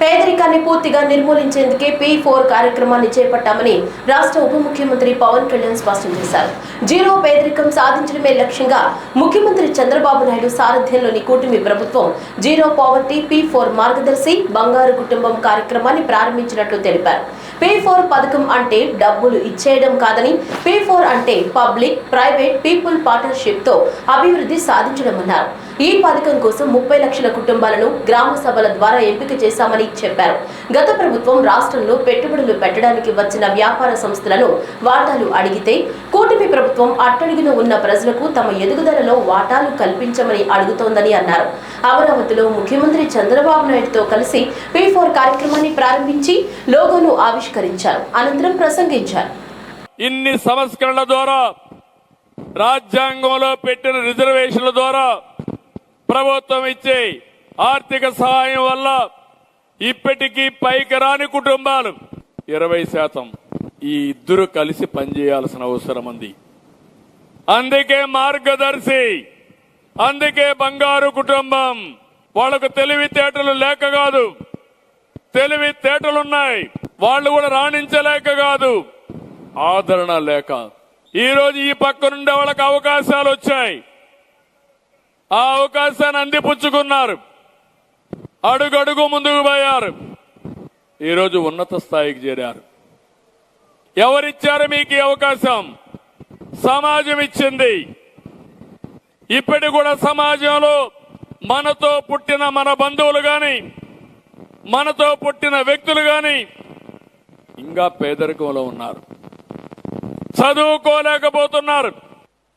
పేదరికాన్ని పూర్తిగా నిర్మూలించేందుకే P four కార్యక్రమాన్ని చేపట్టామని రాష్ట్ర ఉప ముఖ్యమంత్రి పవన్ కళ్యాణ్ స్పష్టం చేశారు. జీరో పేదరికం సాధించడమే లక్ష్యంగా ముఖ్యమంత్రి చంద్రబాబు నాయుడు సారథ్యంలోని కూటమి ప్రభుత్వం జీరో పావర్టీ పీ ఫోర్ మార్గదర్శి బంగారు కుటుంబం కార్యక్రమాన్ని ప్రారంభించినట్లు తెలిపారు. పే ఫోర్ పథకం అంటే డబ్బులు ఇచ్చేయడం కాదని పే ఫోర్ అంటే పబ్లిక్ ప్రైవేట్ పీపుల్ పార్ట్నర్షిప్తో అభివృద్ధి సాధించడమన్నారు. ఈ పథకం కోసం ముప్పై లక్షల కుటుంబాలను గ్రామ సభల ద్వారా ఎంపిక చేశామని చెప్పారు. గత ప్రభుత్వం రాష్ట్రంలో పెట్టుబడులు పెట్టడానికి వచ్చిన వ్యాపార సంస్థలను వాటాలు అడిగితే కూటమి ప్రభుత్వం అట్టడుగున ఉన్న ప్రజలకు తమ ఎదుగుదలలో వాటాలు కల్పించమని అడుగుతోందని అన్నారు. అమరావతిలో ముఖ్యమంత్రి చంద్రబాబు నాయుడుతో కలిసి పే ఫోర్ కార్యక్రమాన్ని ప్రారంభించి లోగోను ఆవిష్కరించారు. అనంతరం ప్రసంగించారు. ఇన్ని సంస్కరణల ద్వారా రాజ్యాంగంలో పెట్టిన రిజర్వేషన్ల ద్వారా ప్రభుత్వం ఇచ్చే ఆర్థిక సహాయం వల్ల ఇప్పటికీ పైకి రాని కుటుంబాలు. ఇరవై శాతం ఈ ఇద్దరు కలిసి పనిచేయాల్సిన అవసరం ఉంది. అందుకే మార్గదర్శి అందుకే బంగారు కుటుంబం. వాళ్ళకు తెలివితేటలు లేక కాదు. తెలివితేటలున్నాయి. వాళ్ళు కూడా రాణించలేక కాదు. ఆదరణ లేక. ఈరోజు ఈ పక్క నుండి వాళ్ళకి అవకాశాలు వచ్చాయి. ఆ అవకాశాన్ని అందిపుచ్చుకున్నారు. అడుగడుగు ముందుకు పోయారు. ఈరోజు ఉన్నత స్థాయికి చేరారు. ఎవరిచ్చారు మీకు ఈ అవకాశం? సమాజం ఇచ్చింది. ఇప్పటి కూడా సమాజంలో మనతో పుట్టిన మన బంధువులు గాని మనతో పుట్టిన వ్యక్తులు గాని ఇంకా పేదరికంలో ఉన్నారు. చదువుకోలేకపోతున్నారు.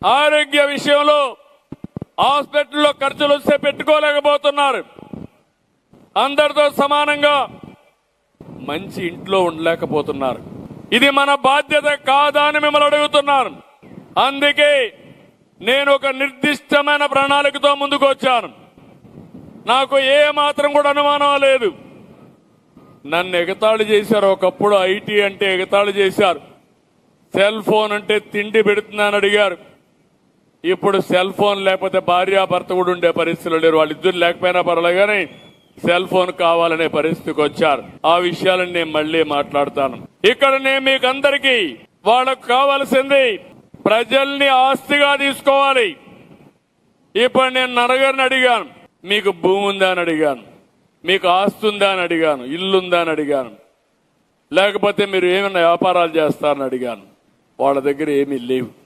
ఆరోగ్య విషయంలో హాస్పిటల్లో ఖర్చులు వస్తే పెట్టుకోలేకపోతున్నారు. అందరితో సమానంగా మంచి ఇంట్లో ఉండలేకపోతున్నారు. ఇది మన బాధ్యత కాదా అని మిమ్మల్ని అడుగుతున్నారు. అందుకే నేను ఒక నిర్దిష్టమైన ప్రణాళికతో ముందుకు వచ్చాను నాకు ఏ మాత్రం కూడా అనుమానం లేదు. నన్ను ఎగతాళి చేశారు. ఒకప్పుడు ఐటీ అంటే ఎగతాళి చేశారు. సెల్ ఫోన్ అంటే తిండి పెడుతుందని అడిగారు. ఇప్పుడు సెల్ ఫోన్ లేకపోతే భార్య భర్త కూడా ఉండే పరిస్థితులు లేరు. వాళ్ళిద్దరు లేకపోయినా పర్వాలేదు కానీ సెల్ ఫోన్ కావాలనే పరిస్థితికి వచ్చారు. ఆ విషయాలను నేను మళ్ళీ మాట్లాడతాను. ఇక్కడ నేను మీకు అందరికీ వాళ్ళకు కావాల్సింది ప్రజల్ని ఆస్తిగా తీసుకోవాలి. ఇప్పుడు నేను నరగారిని అడిగాను. మీకు భూమి ఉందా అని అడిగాను. మీకు ఆస్తి ఉందా అని అడిగాను. ఇల్లుందా అని అడిగాను. లేకపోతే మీరు ఏమైనా వ్యాపారాలు చేస్తారని అడిగాను. వాళ్ళ దగ్గర ఏమీ లేవు.